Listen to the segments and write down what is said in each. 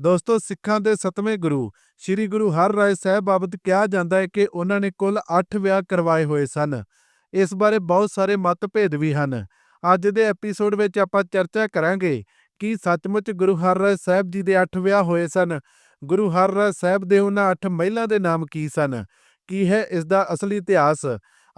ਦੋਸਤੋ, ਸਿੱਖਾਂ ਦੇ ਸਤਵੇਂ ਗੁਰੂ, ਸ੍ਰੀ ਗੁਰੂ ਹਰਿਰਾਏ ਸਾਹਿਬ ਬਾਬਤ ਕਿਹਾ ਜਾਂਦਾ ਹੈ ਕਿ ਉਹਨਾਂ ਨੇ ਕੁੱਲ 8 ਵਿਆਹ ਕਰਵਾਏ ਹੋਏ ਸਨ। ਇਸ ਬਾਰੇ ਬਹੁਤ ਸਾਰੇ ਮਤਭੇਦ ਵੀ ਹਨ। ਅੱਜ ਦੇ ਐਪੀਸੋਡ ਵਿੱਚ ਆਪਾਂ ਚਰਚਾ ਕਰਾਂਗੇ ਕਿ ਸੱਚਮੁੱਚ ਗੁਰੂ ਹਰਿਰਾਏ ਸਾਹਿਬ ਜੀ ਦੇ 8 ਵਿਆਹ ਹੋਏ ਸਨ। ਗੁਰੂ ਹਰਿਰਾਏ ਸਾਹਿਬ ਦੇ ਉਹਨਾਂ 8 ਮਹਿਲਾ ਦੇ ਨਾਮ ਕੀ ਸਨ? ਕੀ ਹੈ ਇਸ ਦਾ ਅਸਲੀ ਇਤਿਹਾਸ?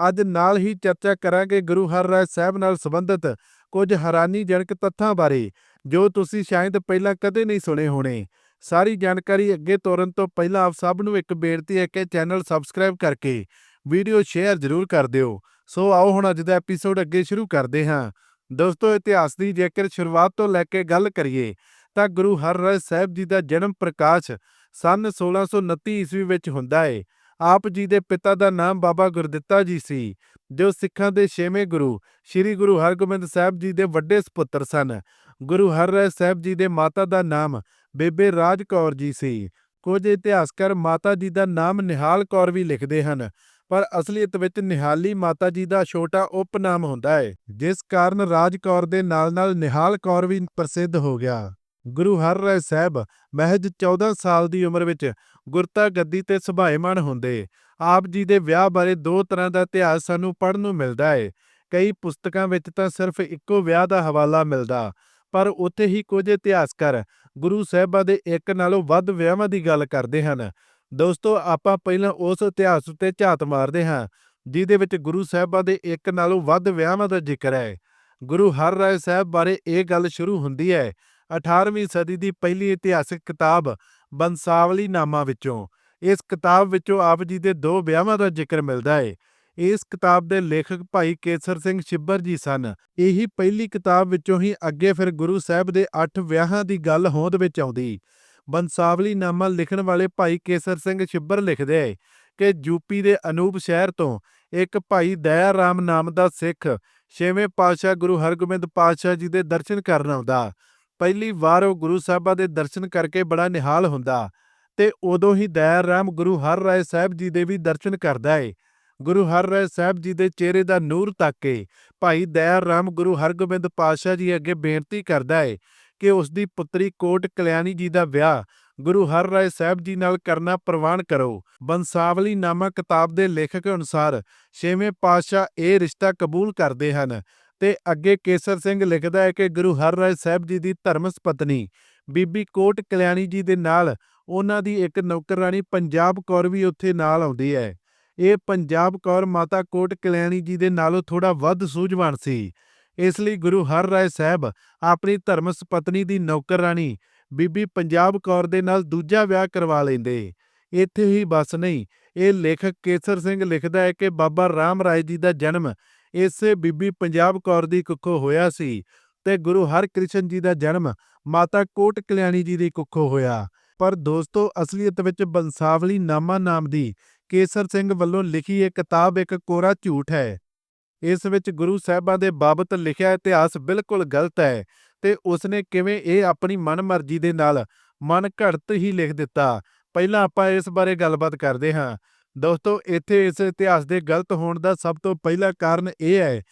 ਅੱਜ ਨਾਲ ਹੀ ਚਰਚਾ ਕਰਾਂਗੇ ਗੁਰੂ ਹਰਿਰਾਏ ਸਾਹਿਬ ਨਾਲ ਸੰਬੰਧਿਤ ਕੁਝ ਹੈਰਾਨੀਜਨਕ ਤੱਥਾਂ ਬਾਰੇ। ਜੋ ਤੁਸੀਂ ਸ਼ਾਇਦ ਪਹਿਲਾਂ ਕਦੇ ਨਹੀਂ ਸੁਣੇ ਹੋਣੇ। ਸਾਰੀ ਜਾਣਕਾਰੀ ਅੱਗੇ ਤੋਰਨ ਤੋਂ ਪਹਿਲਾਂ ਆਪ ਸਭ ਨੂੰ ਇੱਕ ਬੇਨਤੀ ਹੈ ਕਿ ਚੈਨਲ ਸਬਸਕ੍ਰਾਈਬ ਕਰਕੇ ਵੀਡੀਓ ਸ਼ੇਅਰ ਜ਼ਰੂਰ ਕਰ ਦਿਓ। ਸੋ ਆਓ ਹੁਣ ਅੱਜ ਦਾ ਐਪੀਸੋਡ ਅੱਗੇ ਸ਼ੁਰੂ ਕਰਦੇ ਹਾਂ। ਦੋਸਤੋ, ਇਤਿਹਾਸ ਦੀ ਜੇਕਰ ਸ਼ੁਰੂਆਤ ਤੋਂ ਲੈ ਕੇ ਗੱਲ ਕਰੀਏ, ਤਾਂ ਗੁਰੂ ਹਰਿਰਾਏ ਸਾਹਿਬ ਜੀ ਦਾ ਜਨਮ ਪ੍ਰਕਾਸ਼ ਸਨ 1629 ਈਸਵੀ ਵਿੱਚ ਹੁੰਦਾ ਹੈ ਆਪ ਜੀ ਦੇ ਪਿਤਾ ਦਾ ਨਾਮ ਬਾਬਾ ਗੁਰਦਿੱਤਾ ਜੀ ਸੀ, ਜੋ ਸਿੱਖਾਂ ਦੇ ਛੇਵੇਂ ਗੁਰੂ, ਸ੍ਰੀ ਗੁਰੂ ਹਰਗੋਬਿੰਦ ਸਾਹਿਬ ਜੀ ਦੇ ਵੱਡੇ ਸੁਪੁੱਤਰ ਸਨ। ਗੁਰੂ ਹਰ ਰਾਏ ਸਾਹਿਬ ਜੀ ਦੇ ਮਾਤਾ ਦਾ ਨਾਮ ਬੇਬੇ ਰਾਜ ਕੌਰ ਜੀ ਸੀ। ਕੁਝ ਇਤਿਹਾਸਕਾਰ ਮਾਤਾ ਜੀ ਦਾ ਨਾਮ ਨਿਹਾਲ ਕੌਰ ਵੀ ਲਿਖਦੇ ਹਨ, ਪਰ ਅਸਲੀਅਤ ਵਿੱਚ ਨਿਹਾਲੀ ਮਾਤਾ ਜੀ ਦਾ ਛੋਟਾ ਉਪਨਾਮ ਹੁੰਦਾ ਹੈ ਜਿਸ ਕਾਰਨ ਰਾਜ ਕੌਰ ਦੇ ਨਾਲ-ਨਾਲ ਨਿਹਾਲ ਕੌਰ ਵੀ ਪ੍ਰਸਿੱਧ ਹੋ ਗਿਆ। ਗੁਰੂ ਹਰ ਰਾਏ ਸਾਹਿਬ ਮਹਿਜ 14 ਸਾਲ ਦੀ ਉਮਰ ਵਿੱਚ ਗੁਰਤਾ ਗੱਦੀ ਤੇ ਸੁਭਾਏਮਾਨ ਹੁੰਦੇ। ਆਪ ਜੀ ਦੇ ਵਿਆਹ ਬਾਰੇ ਦੋ ਤਰ੍ਹਾਂ ਦਾ ਇਤਿਹਾਸ ਸਾਨੂੰ ਪੜ੍ਹਨ ਨੂੰ ਮਿਲਦਾ ਹੈ ਕਈ ਪੁਸਤਕਾਂ ਵਿੱਚ ਤਾਂ ਸਿਰਫ ਇੱਕੋ ਵਿਆਹ ਦਾ ਹਵਾਲਾ ਮਿਲਦਾ। ਪਰ ਉੱਥੇ ਹੀ ਕੁਝ ਇਤਿਹਾਸਕਾਰ ਗੁਰੂ ਸਾਹਿਬਾਂ ਦੇ ਇੱਕ ਨਾਲੋਂ ਵੱਧ ਵਿਆਹਾਂ ਦੀ ਗੱਲ ਕਰਦੇ ਹਨ। ਦੋਸਤੋ, ਆਪਾਂ ਪਹਿਲਾਂ ਉਸ ਇਤਿਹਾਸ ਉੱਤੇ ਝਾਤ ਮਾਰਦੇ ਹਾਂ, ਜਿਹਦੇ ਵਿੱਚ ਗੁਰੂ ਸਾਹਿਬਾਂ ਦੇ ਇੱਕ ਨਾਲੋਂ ਵੱਧ ਵਿਆਹਾਂ ਦਾ ਜ਼ਿਕਰ ਹੈ। ਗੁਰੂ ਹਰ ਰਾਏ ਸਾਹਿਬ ਬਾਰੇ ਇਹ ਗੱਲ ਸ਼ੁਰੂ ਹੁੰਦੀ ਹੈ 18ਵੀਂ ਸਦੀ ਦੀ ਪਹਿਲੀ ਇਤਿਹਾਸਕ ਕਿਤਾਬ ਬੰਸਾਵਲੀ ਨਾਮਾ ਵਿੱਚੋਂ। ਇਸ ਕਿਤਾਬ ਵਿੱਚੋਂ ਆਪ ਜੀ ਦੇ ਦੋ ਵਿਆਹਾਂ ਦਾ ਜ਼ਿਕਰ ਮਿਲਦਾ ਹੈ ਇਸ ਕਿਤਾਬ ਦੇ ਲੇਖਕ ਭਾਈ ਕੇਸਰ ਸਿੰਘ ਛਿੱਬਰ ਜੀ ਸਨ। ਇਹੀ ਪਹਿਲੀ ਕਿਤਾਬ ਵਿੱਚੋਂ ਹੀ ਅੱਗੇ ਫਿਰ ਗੁਰੂ ਸਾਹਿਬ ਦੇ 8 ਵਿਆਹਾਂ ਦੀ ਗੱਲ ਹੋਂਦ ਵਿੱਚ ਆਉਂਦੀ। ਬੰਸਾਵਲੀ ਨਾਮਾ ਲਿਖਣ ਵਾਲੇ ਭਾਈ ਕੇਸਰ ਸਿੰਘ ਛਿੱਬਰ ਲਿਖਦੇ ਹੈ ਕਿ ਯੂਪੀ ਦੇ ਅਨੂਪ ਸ਼ਹਿਰ ਤੋਂ ਇੱਕ ਭਾਈ ਦਇਆ ਰਾਮ ਨਾਮ ਦਾ ਸਿੱਖ ਛੇਵੇਂ ਪਾਤਸ਼ਾਹ ਗੁਰੂ ਹਰਗੋਬਿੰਦ ਪਾਤਸ਼ਾਹ ਜੀ ਦੇ ਦਰਸ਼ਨ ਕਰਨ ਆਉਂਦਾ। ਪਹਿਲੀ ਵਾਰ ਉਹ ਗੁਰੂ ਸਾਹਿਬਾਂ ਦੇ ਦਰਸ਼ਨ ਕਰਕੇ ਬੜਾ ਨਿਹਾਲ ਹੁੰਦਾ ਤੇ ਉਦੋਂ ਹੀ ਦਇਆ ਰਾਮ ਗੁਰੂ ਹਰ ਰਾਏ ਸਾਹਿਬ ਜੀ ਦੇ ਵੀ ਦਰਸ਼ਨ ਕਰਦਾ ਏ। ਗੁਰੂ ਹਰਿਰਾਏ ਸਾਹਿਬ ਜੀ ਦੇ ਚਿਹਰੇ ਦਾ ਨੂਰ ਤੱਕ। ਕੇ ਭਾਈ ਦਇਆ ਰਾਮ ਗੁਰੂ ਹਰਗੋਬਿੰਦ ਪਾਤਸ਼ਾਹ ਜੀ ਅੱਗੇ ਬੇਨਤੀ ਕਰਦਾ ਹੈ ਕਿ ਉਸ ਦੀ ਪੁੱਤਰੀ ਕੋਟ ਕਲਿਆਣੀ ਜੀ ਦਾ ਵਿਆਹ ਗੁਰੂ ਹਰਿਰਾਏ ਸਾਹਿਬ ਜੀ ਨਾਲ ਕਰਨਾ ਪ੍ਰਵਾਨ ਕਰੋ। ਬੰਸਾਵਲੀ ਨਾਮਾ ਕਿਤਾਬ ਦੇ ਲੇਖਕ ਅਨੁਸਾਰ ਛੇਵੇਂ ਪਾਤਸ਼ਾਹ ਇਹ ਰਿਸ਼ਤਾ ਕਬੂਲ ਕਰਦੇ ਹਨ ਤੇ ਅੱਗੇ ਕੇਸਰ ਸਿੰਘ ਲਿਖਦਾ ਹੈ ਕਿ ਗੁਰੂ ਹਰਿਰਾਏ ਸਾਹਿਬ ਜੀ ਦੀ ਧਰਮਸ ਪਤਨੀ ਬੀਬੀ ਕੋਟ ਕਲਿਆਣੀ ਜੀ ਦੇ ਨਾਲ ਉਹਨਾਂ ਦੀ ਇੱਕ ਨੌਕਰਾਨੀ ਪੰਜਾਬ ਕੌਰ ਵੀ ਉੱਥੇ ਨਾਲ ਆਉਂਦੀ ਹੈ ਇਹ ਪੰਜਾਬ ਕੌਰ ਮਾਤਾ ਕੋਟ ਕਲਿਆਣੀ ਜੀ ਦੇ ਨਾਲੋਂ ਥੋੜਾ ਵੱਧ ਸੂਝਵਾਨ ਸੀ। ਇਸ ਲਈ ਗੁਰੂ ਹਰ ਰਾਏ ਸਾਹਿਬ ਆਪਣੀ ਧਰਮ ਪਤਨੀ ਦੀ ਨੌਕਰਾਨੀ ਬੀਬੀ ਪੰਜਾਬ ਕੌਰ ਦੇ ਨਾਲ ਦੂਜਾ ਵਿਆਹ ਕਰਵਾ ਲੈਂਦੇ। ਇੱਥੇ ਹੀ ਬਸ ਨਹੀਂ, ਇਹ ਲੇਖਕ ਕੇਸਰ ਸਿੰਘ ਲਿਖਦਾ ਹੈ ਕਿ ਬਾਬਾ ਰਾਮ ਰਾਏ ਜੀ ਦਾ ਜਨਮ ਇਸੇ ਬੀਬੀ ਪੰਜਾਬ ਕੌਰ ਦੀ ਕੁੱਖੋਂ ਹੋਇਆ ਸੀ ਤੇ ਗੁਰੂ ਹਰਕ੍ਰਿਸ਼ਨ ਜੀ ਦਾ ਜਨਮ ਮਾਤਾ ਕੋਟ ਕਲਿਆਣੀ ਜੀ ਦੀ ਕੁੱਖੋਂ ਹੋਇਆ। ਪਰ ਦੋਸਤੋ, ਅਸਲੀਅਤ ਵਿੱਚ ਬੰਸਾਵਲੀ ਨਾਮਾ ਨਾਮ ਦੀ ਕੇਸਰ ਸਿੰਘ ਵੱਲੋਂ ਲਿਖੀ ਇਹ ਕਿਤਾਬ ਇੱਕ ਕੋਰਾ ਝੂਠ ਹੈ। ਇਸ ਵਿੱਚ ਗੁਰੂ ਸਾਹਿਬਾਂ ਦੇ ਬਾਬਤ ਲਿਖਿਆ ਇਤਿਹਾਸ ਬਿਲਕੁਲ ਗਲਤ ਹੈ ਤੇ ਉਸਨੇ ਕਿਵੇਂ ਇਹ ਆਪਣੀ ਮਨਮਰਜ਼ੀ ਦੇ ਨਾਲ ਮਨ ਘੜਤ ਹੀ ਲਿਖ ਦਿੱਤਾ। ਪਹਿਲਾਂ ਆਪਾਂ ਇਸ ਬਾਰੇ ਗੱਲਬਾਤ ਕਰਦੇ ਹਾਂ। ਦੋਸਤੋ, ਇੱਥੇ ਇਸ ਇਤਿਹਾਸ ਦੇ ਗਲਤ ਹੋਣ ਦਾ ਸਭ ਤੋਂ ਪਹਿਲਾ ਕਾਰਨ ਇਹ ਹੈ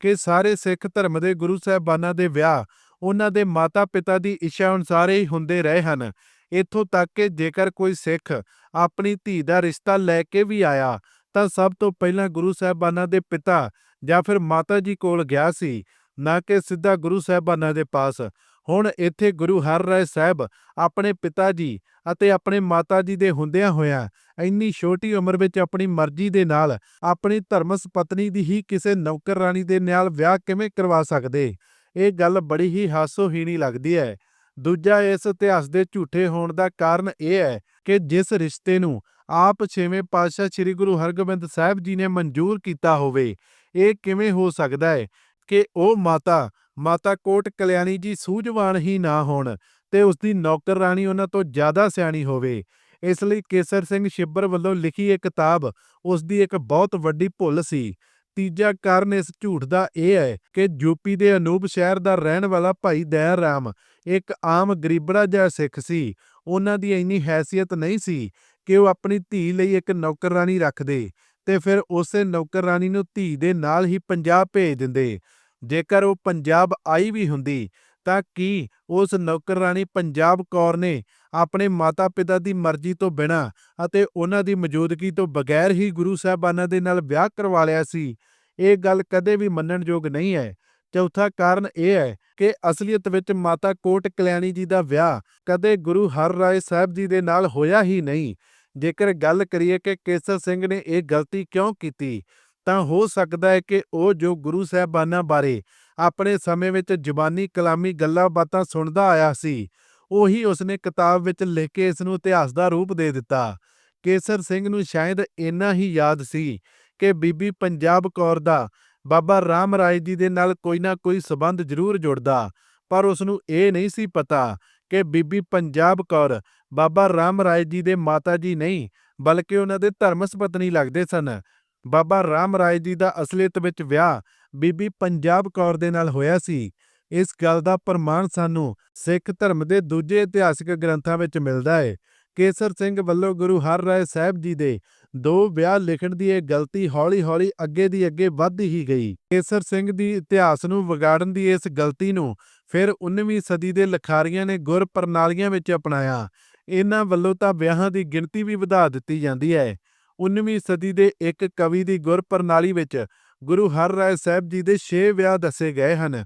ਕਿ ਸਾਰੇ ਸਿੱਖ ਧਰਮ ਦੇ ਗੁਰੂ ਸਾਹਿਬਾਨਾਂ ਦੇ ਵਿਆਹ ਉਹਨਾਂ ਦੇ ਮਾਤਾ-ਪਿਤਾ ਦੀ ਇੱਛਾ ਅਨੁਸਾਰ ਹੀ ਹੁੰਦੇ ਰਹੇ ਹਨ। ਇੱਥੋਂ ਤੱਕ ਕਿ ਜੇਕਰ ਕੋਈ ਸਿੱਖ ਆਪਣੀ ਧੀ ਦਾ ਰਿਸ਼ਤਾ ਲੈ ਕੇ ਵੀ ਆਇਆ, ਤਾਂ ਸਭ ਤੋਂ ਪਹਿਲਾਂ ਗੁਰੂ ਸਾਹਿਬਾਨਾਂ ਦੇ ਪਿਤਾ ਜਾਂ ਫਿਰ ਮਾਤਾ ਜੀ ਕੋਲ ਗਿਆ ਸੀ, ਨਾ ਕਿ ਸਿੱਧਾ ਗੁਰੂ ਸਾਹਿਬਾਨਾਂ ਦੇ ਪਾਸ। ਹੁਣ ਇੱਥੇ ਗੁਰੂ ਹਰ ਰਾਏ ਸਾਹਿਬ ਆਪਣੇ ਪਿਤਾ ਜੀ ਅਤੇ ਆਪਣੇ ਮਾਤਾ ਜੀ ਦੇ ਹੁੰਦਿਆਂ ਹੋਇਆਂ ਇੰਨੀ ਛੋਟੀ ਉਮਰ ਵਿੱਚ ਆਪਣੀ ਮਰਜ਼ੀ ਦੇ ਨਾਲ ਆਪਣੀ ਧਰਮਸ ਪਤਨੀ ਦੀ ਹੀ ਕਿਸੇ ਨੌਕਰਾਨੀ ਦੇ ਨਾਲ ਵਿਆਹ ਕਿਵੇਂ ਕਰਵਾ ਸਕਦੇ? ਇਹ ਗੱਲ ਬੜੀ ਹੀ ਹਾਸੋਹੀਣੀ ਲੱਗਦੀ ਹੈ। ਦੂਜਾ ਇਸ ਇਤਿਹਾਸ ਦੇ ਝੂਠੇ ਹੋਣ ਦਾ ਕਾਰਨ ਇਹ ਹੈ ਕਿ ਜਿਸ ਰਿਸ਼ਤੇ ਨੂੰ ਆਪ ਛੇਵੇਂ ਪਾਤਸ਼ਾਹ ਸ੍ਰੀ ਗੁਰੂ ਹਰਗੋਬਿੰਦ ਸਾਹਿਬ ਜੀ ਨੇ ਮਨਜ਼ੂਰ ਕੀਤਾ ਹੋਵੇ, ਇਹ ਕਿਵੇਂ ਹੋ ਸਕਦਾ ਹੈ ਕਿ ਉਹ ਮਾਤਾ ਮਾਤਾ ਕੋਟ ਕਲਿਆਣੀ ਜੀ ਸੂਝਵਾਨ ਹੀ ਨਾ ਹੋਣ ਤੇ ਉਸ ਦੀ ਰਾਣੀ ਉਹਨਾਂ ਤੋਂ ਜ਼ਿਆਦਾ ਸਿਆਣੀ ਹੋਵੇ। ਇਸ ਲਈ ਕੇਸਰ ਸਿੰਘ ਛਿੱਬਰ ਵੱਲੋਂ ਲਿਖੀ ਇਹ ਕਿਤਾਬ ਉਸ ਦੀ ਇੱਕ ਬਹੁਤ ਵੱਡੀ ਭੁੱਲ ਸੀ। ਤੀਜਾ ਕਾਰਨ ਇਸ ਝੂਠ ਦਾ ਇਹ ਹੈ ਕਿ ਯੂਪੀ ਦੇ ਅਨੂਪ ਸ਼ਹਿਰ ਦਾ ਰਹਿਣ ਵਾਲਾ ਭਾਈ ਦਇਆ ਰਾਮ ਇੱਕ ਆਮ ਗਰੀਬੜਾ ਜਿਹਾ ਸਿੱਖ ਸੀ। ਉਹਨਾਂ ਦੀ ਇੰਨੀ ਹੈਸੀਅਤ ਨਹੀਂ ਸੀ ਕਿ ਉਹ ਆਪਣੀ ਧੀ ਲਈ ਇੱਕ ਨੌਕਰਾਨੀ ਰੱਖਦੇ ਤੇ ਫਿਰ ਉਸੇ ਨੌਕਰਾਨੀ ਨੂੰ ਧੀ ਦੇ ਨਾਲ ਹੀ ਪੰਜਾਬ ਭੇਜ ਦਿੰਦੇ। ਜੇਕਰ ਉਹ ਪੰਜਾਬ ਆਈ ਵੀ ਹੁੰਦੀ, ਤਾਂ ਕੀ ਉਸ ਨੌਕਰਾਨੀ ਪੰਜਾਬ ਕੌਰ ਨੇ ਆਪਣੇ ਮਾਤਾ-ਪਿਤਾ ਦੀ ਮਰਜ਼ੀ ਤੋਂ ਬਿਨਾਂ ਅਤੇ ਉਹਨਾਂ ਦੀ ਮੌਜੂਦਗੀ ਤੋਂ ਬਗੈਰ ਹੀ ਗੁਰੂ ਸਾਹਿਬਾਨਾਂ ਦੇ ਨਾਲ ਵਿਆਹ ਕਰਵਾ ਲਿਆ ਸੀ? ਇਹ ਗੱਲ ਕਦੇ ਵੀ ਮੰਨਣਯੋਗ ਨਹੀਂ ਹੈ। ਚੌਥਾ ਕਾਰਨ ਇਹ ਹੈ ਕਿ ਅਸਲੀਅਤ ਵਿੱਚ ਮਾਤਾ ਕੋਟ ਕਲਿਆਣੀ ਜੀ ਦਾ ਵਿਆਹ ਕਦੇ ਗੁਰੂ ਹਰ ਰਾਏ ਸਾਹਿਬ ਜੀ ਦੇ ਨਾਲ ਹੋਇਆ ਹੀ ਨਹੀਂ। ਜੇਕਰ ਗੱਲ ਕਰੀਏ ਕਿ ਕੇਸਰ ਸਿੰਘ ਨੇ ਇਹ ਗਲਤੀ ਕਿਉਂ ਕੀਤੀ, ਤਾਂ ਹੋ ਸਕਦਾ ਹੈ ਕਿ ਉਹ ਜੋ ਗੁਰੂ ਸਾਹਿਬਾਨਾਂ ਬਾਰੇ ਆਪਣੇ ਸਮੇਂ ਵਿੱਚ ਜ਼ੁਬਾਨੀ ਕਲਾਮੀ ਗੱਲਾਂ ਬਾਤਾਂ ਸੁਣਦਾ ਆਇਆ ਸੀ, ਉਹੀ ਉਸਨੇ ਕਿਤਾਬ ਵਿੱਚ ਲਿਖ ਕੇ ਇਸ ਨੂੰ ਇਤਿਹਾਸ ਦਾ ਰੂਪ ਦੇ ਦਿੱਤਾ। ਕੇਸਰ ਸਿੰਘ ਨੂੰ ਸ਼ਾਇਦ ਇੰਨਾ ਹੀ ਯਾਦ ਸੀ ਕਿ ਬੀਬੀ ਪੰਜਾਬ ਕੌਰ ਦਾ ਬਾਬਾ ਰਾਮ ਰਾਏ ਜੀ ਦੇ ਨਾਲ ਕੋਈ ਨਾ ਕੋਈ ਸਬੰਧ ਜ਼ਰੂਰ ਜੁੜਦਾ, ਪਰ ਉਸ ਨੂੰ ਇਹ ਨਹੀਂ ਸੀ ਪਤਾ ਕਿ ਬੀਬੀ ਪੰਜਾਬ ਕੌਰ, ਬਾਬਾ ਰਾਮ ਰਾਏ ਜੀ ਦੇ ਮਾਤਾ ਜੀ ਨਹੀਂ, ਬਲਕਿ ਉਹਨਾਂ ਦੇ ਧਰਮ ਪਤਨੀ ਲੱਗਦੇ ਸਨ। ਬਾਬਾ ਰਾਮ ਰਾਏ ਜੀ ਦਾ ਅਸਲੀਅਤ ਵਿੱਚ ਵਿਆਹ ਬੀਬੀ ਪੰਜਾਬ ਕੌਰ ਦੇ ਨਾਲ ਹੋਇਆ ਸੀ। ਇਸ ਗੱਲ ਦਾ ਪ੍ਰਮਾਣ ਸਾਨੂੰ ਸਿੱਖ ਧਰਮ ਦੇ ਦੂਜੇ ਇਤਿਹਾਸਕ ਗ੍ਰੰਥਾਂ ਵਿੱਚ ਮਿਲਦਾ ਹੈ ਕੇਸਰ ਸਿੰਘ ਵੱਲੋਂ ਗੁਰੂ ਹਰ ਰਾਏ ਸਾਹਿਬ ਜੀ ਦੇ ਦੋ ਵਿਆਹ ਲਿਖਣ ਦੀ ਇਹ ਗਲਤੀ ਹੌਲੀ-ਹੌਲੀ ਅੱਗੇ ਦੀ ਅੱਗੇ ਵੱਧ ਹੀ ਗਈ। ਕੇਸਰ ਸਿੰਘ ਦੀ ਇਤਿਹਾਸ ਨੂੰ ਵਿਗਾੜਨ ਦੀ ਇਸ ਗਲਤੀ ਨੂੰ ਫਿਰ 19ਵੀਂ ਸਦੀ ਦੇ ਲਖਾਰੀਆਂ ਨੇ ਗੁਰ ਪ੍ਰਣਾਲੀਆਂ ਵਿੱਚ ਅਪਣਾਇਆ। ਇਹਨਾਂ ਵੱਲੋਂ ਤਾਂ ਵਿਆਹਾਂ ਦੀ ਗਿਣਤੀ ਵੀ ਵਧਾ ਦਿੱਤੀ ਜਾਂਦੀ ਹੈ। 19ਵੀਂ ਸਦੀ ਦੇ ਇੱਕ ਕਵੀ ਦੀ ਗੁਰ ਪ੍ਰਣਾਲੀ ਵਿੱਚ ਗੁਰੂ ਹਰ ਰਾਏ ਸਾਹਿਬ ਜੀ ਦੇ 6 ਵਿਆਹ ਦੱਸੇ ਗਏ ਹਨ।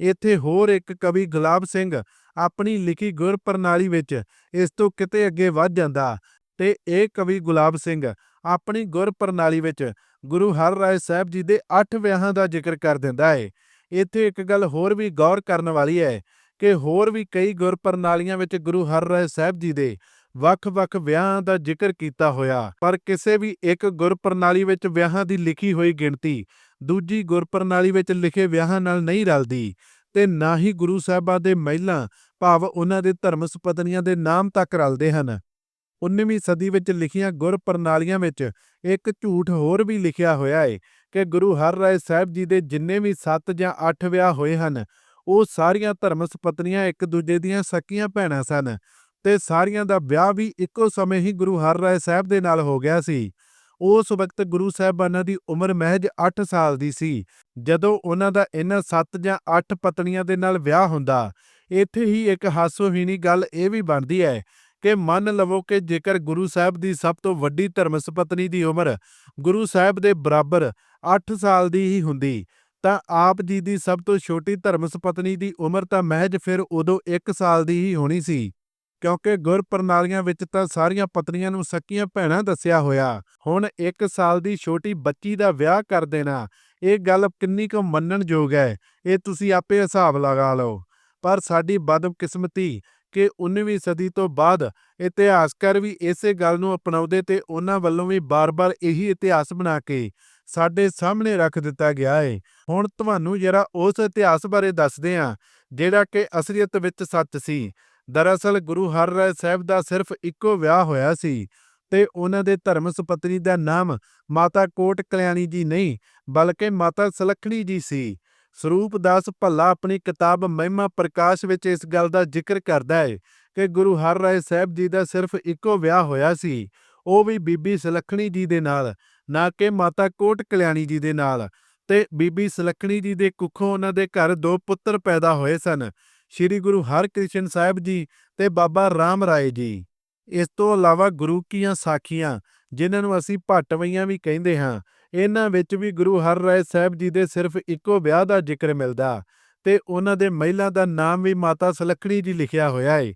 ਇੱਥੇ ਹੋਰ ਇੱਕ ਕਵੀ ਗੁਲਾਬ ਸਿੰਘ ਆਪਣੀ ਲਿਖੀ ਗੁਰ ਪ੍ਰਣਾਲੀ ਵਿੱਚ ਇਸ ਤੋਂ ਕਿਤੇ ਅੱਗੇ ਵੱਧ ਜਾਂਦਾ। ਤੇ ਇਹ ਕਵੀ ਗੁਲਾਬ ਸਿੰਘ ਆਪਣੀ ਗੁਰ ਪ੍ਰਣਾਲੀ ਵਿੱਚ ਗੁਰੂ ਹਰ ਰਾਏ ਸਾਹਿਬ ਜੀ ਦੇ 8 ਵਿਆਹਾਂ ਦਾ ਜ਼ਿਕਰ ਕਰ ਦਿੰਦਾ ਹੈ ਇੱਥੇ ਇੱਕ ਗੱਲ ਹੋਰ ਵੀ ਗੌਰ ਕਰਨ ਵਾਲੀ ਹੈ ਕਿ ਹੋਰ ਵੀ ਕਈ ਗੁਰ ਪ੍ਰਣਾਲੀਆਂ ਵਿੱਚ ਗੁਰੂ ਹਰ ਰਾਏ ਸਾਹਿਬ ਜੀ ਦੇ ਵੱਖ-ਵੱਖ ਵਿਆਹਾਂ ਦਾ ਜ਼ਿਕਰ ਕੀਤਾ ਹੋਇਆ, ਪਰ ਕਿਸੇ ਵੀ ਇੱਕ ਗੁਰ ਪ੍ਰਣਾਲੀ ਵਿੱਚ ਵਿਆਹਾਂ ਦੀ ਲਿਖੀ ਹੋਈ ਗਿਣਤੀ ਦੂਜੀ ਗੁਰ ਪ੍ਰਣਾਲੀ ਵਿੱਚ ਲਿਖੇ ਵਿਆਹਾਂ ਨਾਲ ਨਹੀਂ ਰਲਦੀ ਤੇ ਨਾ ਹੀ ਗੁਰੂ ਸਾਹਿਬਾਂ ਦੇ ਮਹਿਲਾ ਭਾਵ ਉਹਨਾਂ ਦੇ ਧਰਮ ਸੁਪਤਨੀਆਂ ਦੇ ਨਾਮ ਤੱਕ ਰਲਦੇ ਹਨ। 19ਵੀਂ ਸਦੀ ਵਿੱਚ ਲਿਖੀਆਂ ਗੁਰ ਪ੍ਰਣਾਲੀਆਂ ਵਿੱਚ ਇੱਕ ਝੂਠ ਹੋਰ ਵੀ ਲਿਖਿਆ ਹੋਇਆ ਹੈ ਕਿ ਗੁਰੂ ਹਰ ਰਾਏ ਸਾਹਿਬ ਜੀ ਦੇ ਜਿੰਨੇ ਵੀ 7 ਜਾਂ 8 ਵਿਆਹ ਹੋਏ ਹਨ, ਉਹ ਸਾਰੀਆਂ ਧਰਮ ਸੁਪਤਨੀਆਂ ਇੱਕ ਦੂਜੇ ਦੀਆਂ ਸਕੀਆਂ ਭੈਣਾਂ ਸਨ ਤੇ ਸਾਰੀਆਂ ਦਾ ਵਿਆਹ ਵੀ ਇੱਕੋ ਸਮੇਂ ਹੀ ਗੁਰੂ ਹਰ ਰਾਏ ਸਾਹਿਬ ਦੇ ਨਾਲ ਹੋ ਗਿਆ ਸੀ। ਉਸ ਵਕਤ ਗੁਰੂ ਸਾਹਿਬਾਨਾਂ ਦੀ ਉਮਰ ਮਹਿਜ 8 ਸਾਲ ਦੀ ਸੀ। ਜਦੋਂ ਉਹਨਾਂ ਦਾ ਇਹਨਾਂ 7 ਜਾਂ 8 ਪਤਨੀਆਂ ਦੇ ਨਾਲ ਵਿਆਹ ਹੁੰਦਾ, ਇੱਥੇ ਹੀ ਇੱਕ ਹਾਸੋਹੀਣੀ ਗੱਲ ਇਹ ਵੀ ਬਣਦੀ ਹੈ ਕਿ ਮੰਨ ਲਵੋ ਕਿ ਜੇਕਰ ਗੁਰੂ ਸਾਹਿਬ ਦੀ ਸਭ ਤੋਂ ਵੱਡੀ ਧਰਮ ਸੁਪਤਨੀ ਦੀ ਉਮਰ ਗੁਰੂ ਸਾਹਿਬ ਦੇ ਬਰਾਬਰ 8 ਸਾਲ ਦੀ ਹੀ ਹੁੰਦੀ, ਤਾਂ ਆਪ ਜੀ ਦੀ ਸਭ ਤੋਂ ਛੋਟੀ ਧਰਮ ਸੁਪਤਨੀ ਦੀ ਉਮਰ ਤਾਂ ਮਹਿਜ ਫਿਰ ਉਦੋਂ 1 ਸਾਲ ਦੀ ਹੀ ਹੋਣੀ ਸੀ, ਕਿਉਂਕਿ ਗੁਰ ਪ੍ਰਣਾਲੀਆਂ ਵਿੱਚ ਤਾਂ ਸਾਰੀਆਂ ਪਤਨੀਆਂ ਨੂੰ ਸਕੀਆਂ ਭੈਣਾਂ ਦੱਸਿਆ ਹੋਇਆ, ਹੁਣ 1 ਸਾਲ ਦੀ ਛੋਟੀ ਬੱਚੀ ਦਾ ਵਿਆਹ ਕਰ ਦੇਣਾ, ਇਹ ਗੱਲ ਕਿੰਨੀ ਕੁ ਮੰਨਣਯੋਗ ਹੈ, ਇਹ ਤੁਸੀਂ ਆਪੇ ਹਿਸਾਬ ਲਗਾ ਲਓ, ਪਰ ਸਾਡੀ ਬਦਕਿਸਮਤੀ ਕਿ 19ਵੀਂ ਸਦੀ ਤੋਂ ਬਾਅਦ ਇਤਿਹਾਸਕਾਰ ਵੀ ਇਸੇ ਗੱਲ ਨੂੰ ਅਪਣਾਉਂਦੇ ਤੇ ਉਹਨਾਂ ਵੱਲੋਂ ਵੀ ਬਾਰ-ਬਾਰ ਇਹੀ ਇਤਿਹਾਸ ਬਣਾ ਕੇ ਸਾਡੇ ਸਾਹਮਣੇ ਰੱਖ ਦਿੱਤਾ ਗਿਆ ਹੈ ਹੁਣ ਤੁਹਾਨੂੰ ਜਰਾ ਉਸ ਇਤਿਹਾਸ ਬਾਰੇ ਦੱਸਦੇ ਹਾਂ, ਜਿਹੜਾ ਕਿ ਅਸਲੀਅਤ ਵਿੱਚ ਸੱਚ ਸੀ। ਦਰਅਸਲ ਗੁਰੂ ਹਰ ਹਰਰਾਏ ਸਾਹਿਬ ਦਾ ਸਿਰਫ ਇੱਕੋ ਵਿਆਹ ਹੋਇਆ ਸੀ ਤੇ ਉਹਨਾਂ ਦੇ ਧਰਮ ਸੁਪਤਨੀ ਦਾ ਨਾਮ ਮਾਤਾ ਕੋਟ ਕਲਿਆਣੀ ਜੀ ਨਹੀਂ, ਬਲਕਿ ਮਾਤਾ ਸਲੱਖਣੀ ਜੀ ਸੀ। ਸਰੂਪ ਦਾਸ ਭੱਲਾ ਆਪਣੀ ਕਿਤਾਬ ਮਹਿਮਾ ਪ੍ਰਕਾਸ਼ ਵਿੱਚ ਇਸ ਗੱਲ ਦਾ ਜ਼ਿਕਰ ਕਰਦਾ ਹੈ ਕਿ ਗੁਰੂ ਹਰ ਰਾਏ ਸਾਹਿਬ ਜੀ ਦਾ ਸਿਰਫ ਇੱਕੋ ਵਿਆਹ ਹੋਇਆ ਸੀ, ਉਹ ਵੀ ਬੀਬੀ ਸਲੱਖਣੀ ਜੀ ਦੇ ਨਾਲ, ਨਾ ਕਿ ਮਾਤਾ ਕੋਟ ਕਲਿਆਣੀ ਜੀ ਦੇ ਨਾਲ ਤੇ ਬੀਬੀ ਸਲੱਖਣੀ ਜੀ ਦੇ ਕੁੱਖੋਂ ਉਹਨਾਂ ਦੇ ਘਰ ਦੋ ਪੁੱਤਰ ਪੈਦਾ ਹੋਏ ਸਨ, ਸ੍ਰੀ ਗੁਰੂ ਹਰਕ੍ਰਿਸ਼ਨ ਸਾਹਿਬ ਜੀ ਤੇ ਬਾਬਾ ਰਾਮ ਰਾਏ ਜੀ। ਇਸ ਤੋਂ ਇਲਾਵਾ ਗੁਰੂ ਕੀਆਂ ਸਾਖੀਆਂ, ਜਿਨ੍ਹਾਂ ਨੂੰ ਅਸੀਂ ਭੱਟਵਈਆਂ ਵੀ ਕਹਿੰਦੇ ਹਾਂ ਇਹਨਾਂ ਵਿੱਚ ਵੀ ਗੁਰੂ ਹਰ ਰਾਏ ਸਾਹਿਬ ਜੀ ਦੇ ਸਿਰਫ ਇੱਕੋ ਵਿਆਹ ਦਾ ਜ਼ਿਕਰ ਮਿਲਦਾ ਤੇ ਉਹਨਾਂ ਦੇ ਮਹਿਲਾ ਦਾ ਨਾਮ ਵੀ ਮਾਤਾ ਸਲੱਖਣੀ ਜੀ ਲਿਖਿਆ ਹੋਇਆ ਹੈ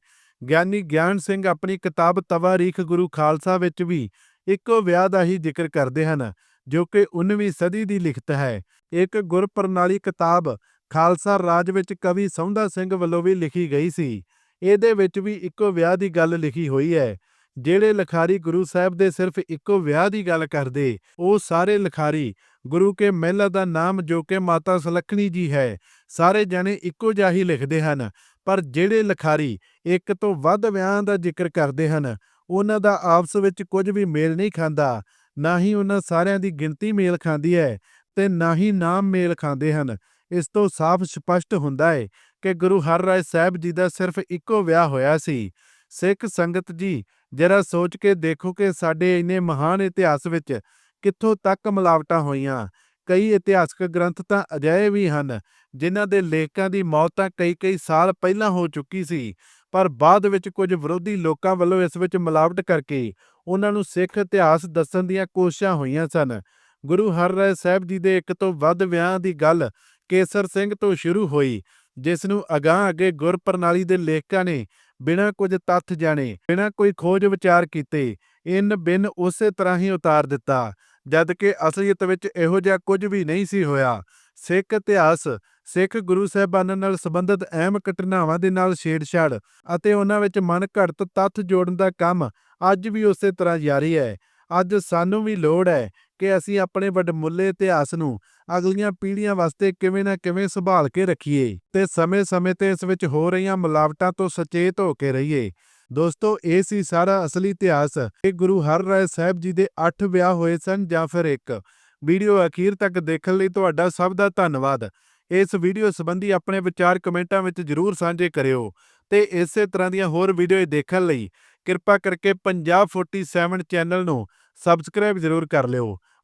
ਗਿਆਨੀ ਗਿਆਨ ਸਿੰਘ ਆਪਣੀ ਕਿਤਾਬ ਤਵਾਰੀਖ ਗੁਰੂ ਖਾਲਸਾ ਵਿੱਚ ਵੀ ਇੱਕੋ ਵਿਆਹ ਦਾ ਹੀ ਜ਼ਿਕਰ ਕਰਦੇ ਹਨ, ਜੋ ਕਿ 19ਵੀਂ ਸਦੀ ਦੀ ਲਿਖਤ ਹੈ। ਇੱਕ ਗੁਰਪ੍ਰਣਾਲੀ ਕਿਤਾਬ ਖਾਲਸਾ ਰਾਜ ਵਿੱਚ ਕਵੀ ਸੌਂਦਾ ਸਿੰਘ ਵੱਲੋਂ ਵੀ ਲਿਖੀ ਗਈ ਸੀ। ਇਹਦੇ ਵਿੱਚ ਵੀ ਇੱਕੋ ਵਿਆਹ ਦੀ ਗੱਲ ਲਿਖੀ ਹੋਈ ਹੈ। ਜਿਹੜੇ ਲਖਾਰੀ ਗੁਰੂ ਸਾਹਿਬ ਦੇ ਸਿਰਫ ਇੱਕੋ ਵਿਆਹ ਦੀ ਗੱਲ ਕਰਦੇ, ਉਹ ਸਾਰੇ ਲਖਾਰੀ, ਗੁਰੂ ਕੇ ਮਹਿਲਾ ਦਾ ਨਾਮ ਜੋ ਕਿ ਮਾਤਾ ਸਲੱਖਣੀ ਜੀ ਹੈ, ਸਾਰੇ ਜਣੇ ਇੱਕੋ ਜਿਹਾ ਹੀ ਲਿਖਦੇ ਹਨ, ਪਰ ਜਿਹੜੇ ਲਖਾਰੀ ਇੱਕ ਤੋਂ ਵੱਧ ਵਿਆਹਾਂ ਦਾ ਜ਼ਿਕਰ ਕਰਦੇ ਹਨ, ਉਹਨਾਂ ਦਾ ਆਪਸ ਵਿੱਚ ਕੁਝ ਵੀ ਮੇਲ ਨਹੀਂ ਖਾਂਦਾ, ਨਾ ਹੀ ਉਹਨਾਂ ਸਾਰਿਆਂ ਦੀ ਗਿਣਤੀ ਮੇਲ ਖਾਂਦੀ ਹੈ ਤੇ ਨਾ ਹੀ ਨਾਮ ਮੇਲ ਖਾਂਦੇ ਹਨ। ਇਸ ਤੋਂ ਸਾਫ਼ ਸਪਸ਼ਟ ਹੁੰਦਾ ਹੈ ਕਿ ਗੁਰੂ ਹਰ ਹਰਰਾਏ ਸਾਹਿਬ ਜੀ ਦਾ ਸਿਰਫ ਇੱਕੋ ਵਿਆਹ ਹੋਇਆ ਸੀ। ਸਿੱਖ ਸੰਗਤ ਜੀ, ਜਰਾ ਸੋਚ ਕੇ ਦੇਖੋ ਕਿ ਸਾਡੇ ਇੰਨੇ ਮਹਾਨ ਇਤਿਹਾਸ ਵਿੱਚ ਕਿੱਥੋਂ ਤੱਕ ਮਿਲਾਵਟਾਂ ਹੋਈਆਂ। ਕਈ ਇਤਿਹਾਸਕ ਗ੍ਰੰਥ ਤਾਂ ਅਜਿਹੇ ਵੀ ਹਨ, ਜਿਨ੍ਹਾਂ ਦੇ ਲੇਖਕਾਂ ਦੀ ਮੌਤ ਤਾਂ ਕਈ-ਕਈ ਸਾਲ ਪਹਿਲਾਂ ਹੋ ਚੁੱਕੀ ਸੀ, ਪਰ ਬਾਅਦ ਵਿੱਚ ਕੁਝ ਵਿਰੋਧੀ ਲੋਕਾਂ ਵੱਲੋਂ ਇਸ ਵਿੱਚ ਮਿਲਾਵਟ ਕਰਕੇ ਉਹਨਾਂ ਨੂੰ ਸਿੱਖ ਇਤਿਹਾਸ ਦੱਸਣ ਦੀਆਂ ਕੋਸ਼ਿਸ਼ਾਂ ਹੋਈਆਂ ਸਨ। ਗੁਰੂ ਹਰਿਰਾਏ ਸਾਹਿਬ ਜੀ ਦੇ ਇੱਕ ਤੋਂ ਵੱਧ ਵਿਆਹ ਦੀ ਗੱਲ ਕੇਸਰ ਸਿੰਘ ਤੋਂ ਸ਼ੁਰੂ ਹੋਈ, ਜਿਸ ਨੂੰ ਅਗਾਂਹ ਅੱਗੇ ਗੁਰਪ੍ਰਣਾਲੀ ਦੇ ਲੇਖਕਾਂ ਨੇ ਬਿਨਾਂ ਕੁਝ ਤੱਥ ਜਾਣੇ, ਬਿਨਾਂ ਕੋਈ ਖੋਜ ਵਿਚਾਰ ਕੀਤੇ, ਇਨ ਬਿਨ ਉਸੇ ਤਰ੍ਹਾਂ ਹੀ ਉਤਾਰ ਦਿੱਤਾ, ਜਦ ਕਿ ਅਸਲੀਅਤ ਵਿੱਚ ਇਹੋ ਜਿਹਾ ਕੁਝ ਵੀ ਨਹੀਂ ਸੀ ਹੋਇਆ। ਸਿੱਖ ਇਤਿਹਾਸ, ਸਿੱਖ ਗੁਰੂ ਸਾਹਿਬਾਨਾਂ ਨਾਲ ਸੰਬੰਧਿਤ ਅਹਿਮ ਘਟਨਾਵਾਂ ਦੇ ਨਾਲ ਛੇੜਛਾੜ ਅਤੇ ਉਹਨਾਂ ਵਿੱਚ ਮਨ ਘੜਤ ਤੱਥ ਜੋੜਨ ਦਾ ਕੰਮ ਅੱਜ ਵੀ ਉਸੇ ਤਰ੍ਹਾਂ ਜਾਰੀ ਹੈ। ਅੱਜ ਸਾਨੂੰ ਵੀ ਲੋੜ ਹੈ ਕਿ ਅਸੀਂ ਆਪਣੇ ਵੱਡਮੁੱਲੇ ਇਤਿਹਾਸ ਨੂੰ ਅਗਲੀਆਂ ਪੀੜ੍ਹੀਆਂ ਵਾਸਤੇ ਕਿਵੇਂ ਨਾ ਕਿਵੇਂ ਸੰਭਾਲ ਕੇ ਰੱਖੀਏ ਤੇ ਸਮੇਂ-ਸਮੇਂ ਤੇ ਇਸ ਵਿੱਚ ਹੋ ਰਹੀਆਂ ਮਿਲਾਵਟਾਂ ਤੋਂ ਸਚੇਤ ਹੋ ਕੇ ਰਹੀਏ। ਦੋਸਤੋ, ਇਹ ਸੀ ਸਾਰਾ ਅਸਲੀ ਇਤਿਹਾਸ। ਕਿ ਗੁਰੂ ਹਰ ਹਰਿਰਾਏ ਸਾਹਿਬ ਜੀ ਦੇ 8 ਵਿਆਹ ਹੋਏ ਸਨ ਜਾਂ ਫਿਰ ਇੱਕ। ਵੀਡੀਓ ਅਖੀਰ ਤੱਕ ਦੇਖਣ ਲਈ ਤੁਹਾਡਾ ਸਭ ਦਾ ਧੰਨਵਾਦ। ਇਸ ਵੀਡੀਓ ਸੰਬੰਧੀ ਆਪਣੇ ਵਿਚਾਰ ਕਮੈਂਟਾਂ ਵਿੱਚ ਜਰੂਰ ਸਾਂਝੇ ਕਰਿਓ ਤੇ ਇਸੇ ਤਰ੍ਹਾਂ ਦੀਆਂ ਹੋਰ ਵੀਡੀਓ ਦੇਖਣ ਲਈ ਕਿਰਪਾ ਕਰਕੇ ਪੰਜਾਬ 47 ਚੈਨਲ ਨੂੰ ਸਬਸਕ੍ਰਾਈਬ ਜ਼ਰੂਰ ਕਰ ਲਿਓ।